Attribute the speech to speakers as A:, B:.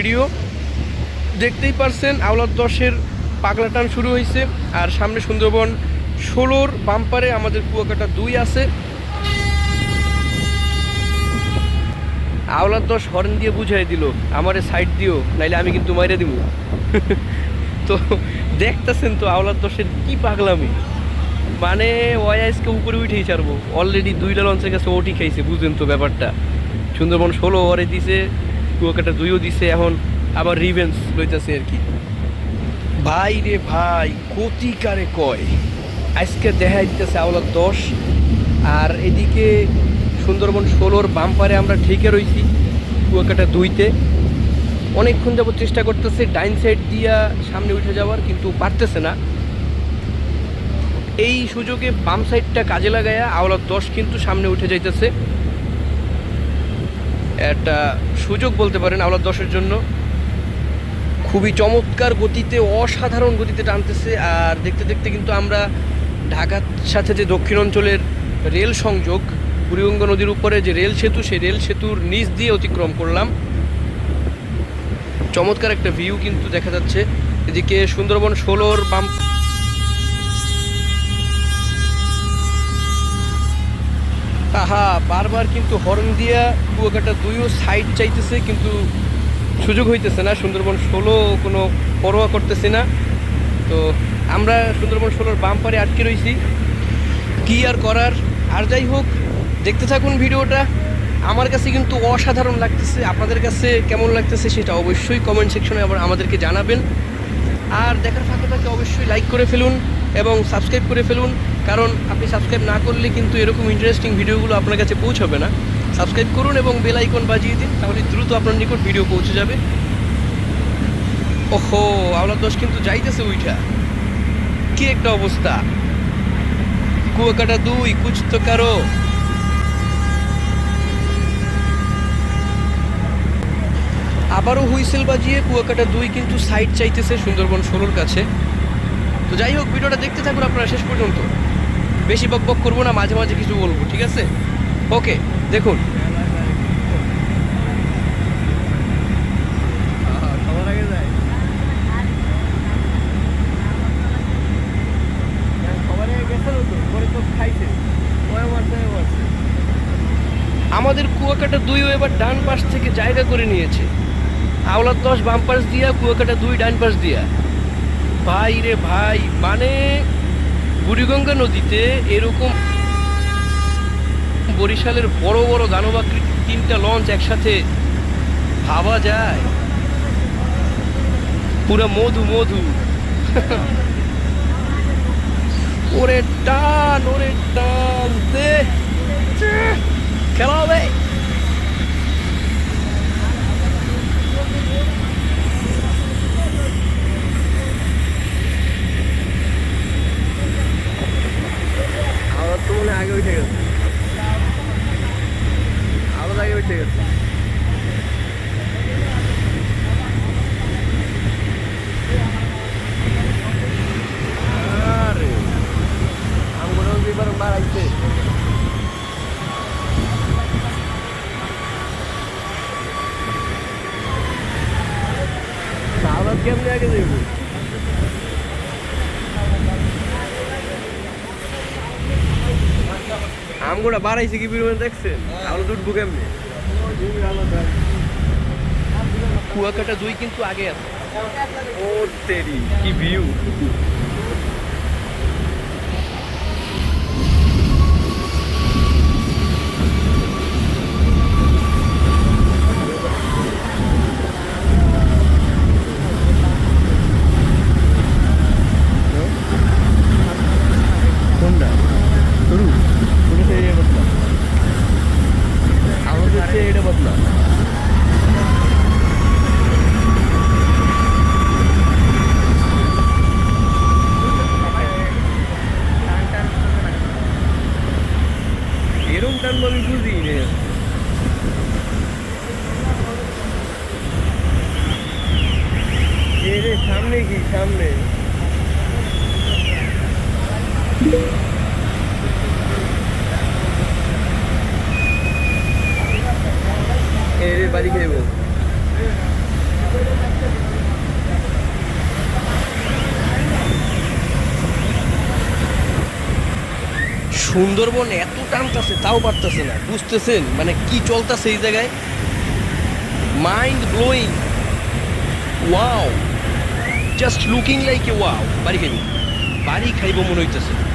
A: Video. দেখতেই পারছেন, আওলাদ দশের পাগলা টান শুরু হয়েছে আর সামনে সুন্দরবন ষোলোর বাম্পারে আমাদের কুয়াকাটা দুই আছে। আওলাদ দশ হর্ন দিয়ে বুঝাই দিল, আমারে সাইড দিও, নাইলে আমি কিন্তু মাইরে দিব তো দেখতেছেন তো আওলাদ দশের কি পাগলামি। মানে ওয়াইসকে উপরে উঠেই ছাড়বো। অলরেডি দুইটা লঞ্চের কাছে ওটি খাইছে বুঝলেন তো ব্যাপারটা। সুন্দরবন ষোলো ওভারে দিছে কুয়াকাটা দুইও দিছে, এখন আবার রিভেন্স লইতেছে আর কি। ভাই রে ভাই কতিকারে কয়? আজকে দেখা দিতেছে আওলাদ দশ, আর এদিকে সুন্দরবন ষোলোর বাম্পারে আমরা ঠেকে রয়েছি কুয়াকাটা দুইতে। অনেকক্ষণ যাবত চেষ্টা করতেছে, ডাইন সাইড দিয়া সামনে উঠে যাওয়ার, কিন্তু পারতেছে না। এই সুযোগে বাম সাইডটা কাজে লাগায়া আওলাদ দশ কিন্তু সামনে উঠে যাইতেছে। একটা সুযোগ বলতে পারেন আওলাদ দশের জন্য। খুবই চমৎকার গতিতে, অসাধারণ গতিতে টানতেছে। আর দেখতে দেখতে কিন্তু আমরা ঢাকার সাথে যে দক্ষিণ অঞ্চলের রেল সংযোগ, বুড়িগঙ্গ নদীর উপরে যে রেল সেতু, সেই রেল সেতুর নিচ দিয়ে অতিক্রম করলাম। চমৎকার একটা ভিউ কিন্তু দেখা যাচ্ছে। এদিকে সুন্দরবন ষোলোর বাম আহা, বারবার কিন্তু হর্ন দিয়া কুয়াকাটা দুইও সাইড চাইতেছে, কিন্তু সুযোগ হইতেছে না। সুন্দরবন ষোলো কোনো পরোয়া করতেছে না। তো আমরা সুন্দরবন ষোলোর বাম্পারে আটকে রয়েছি কি আর করার? আর যাই হোক, দেখতে থাকুন ভিডিওটা। আমার কাছে কিন্তু অসাধারণ লাগতেছে। আপনাদের কাছে কেমন লাগতেছে সেটা অবশ্যই কমেন্ট সেকশনে আবার আমাদেরকে জানাবেন। আর দেখার ফাঁকে ফাঁকে অবশ্যই লাইক করে ফেলুন এবং সাবস্ক্রাইব করে ফেলুন। কারণ আপনি সাবস্ক্রাইব না করলে কিন্তু এরকম ইন্টারেস্টিং ভিডিওগুলো আপনার কাছে পৌঁছবে না। সাবস্ক্রাইব করুন এবং বেল আইকন বাজিয়ে দিন, তাহলে দ্রুত আপনার নিকট ভিডিও পৌঁছে যাবে। ওহো আওলা দোষ কিন্তু যাইতেছে ওইটা কি একটা অবস্থা। কুয়াকাটা দুই কুচ তো কারও। আবারও হুইসেল বাজিয়ে কুয়াকাটা দুই কিন্তু সাইড চাইতেছে সুন্দরবন ষোলোর কাছে। তো যাই হোক, ভিডিওটা দেখতে থাকুন আপনারা শেষ পর্যন্ত। বেশি বক বক করব না, মাঝে মাঝে কিছু বলব, ঠিক আছে? ওকে দেখুন। আমাদের কুয়াকাটা দুই এবার ডান পাশ থেকে জায়গা করে নিয়েছে। আওলাদ দশ বাম পাশ দিয়া, কুয়াকাটা দুই ডান পাশ দিয়া। ভাই রে ভাই মানে বুড়িগঙ্গা নদীতে এরকম বরিশালের বড় বড় দানবাকৃতির তিনটা লঞ্চ একসাথে ভাবা যায়। পুরো মধু মধু। ওরে টান ওরে টান খেলা হবে আমার তো মনে হয় আগে উঠে গেছে আরও আগে উঠে গেছে আরে আমার এবার মারাইছে তাহলে কেমনে আগে যাইব? আমগুলা বাড়াইছে কি পরিমাণ দেখছেন? আলো দুধ কেমনে? কুয়াকাটা দুই কিন্তু আগে আছে। ও তেরি, কি ভিউ কোনটা শুরু শুরু থেকে এটা বদলা আমাদের হচ্ছে এটা বদলা টান আমি বুঝি রে সামনে কি সামনে এর বাড়ি খাইব সুন্দরবন এত টানতেছে, তাও পারতেছে না। বুঝতেছেন? মানে কি চলতেছে এই জায়গায়? Mind blowing wow just looking like a wow বাড়ি খাইব। বাড়ি খাইব মনে হইতেছে।